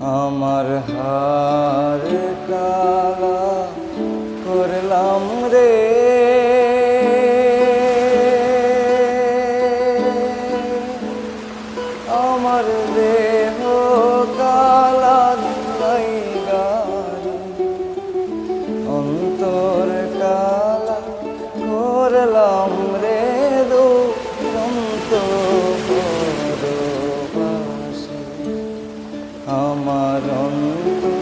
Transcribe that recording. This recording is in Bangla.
আমার হার কালা করলাম রে। আমার দেহ কালা অন্তর কালা করলাম রে দু সন্ত আমার অন্তর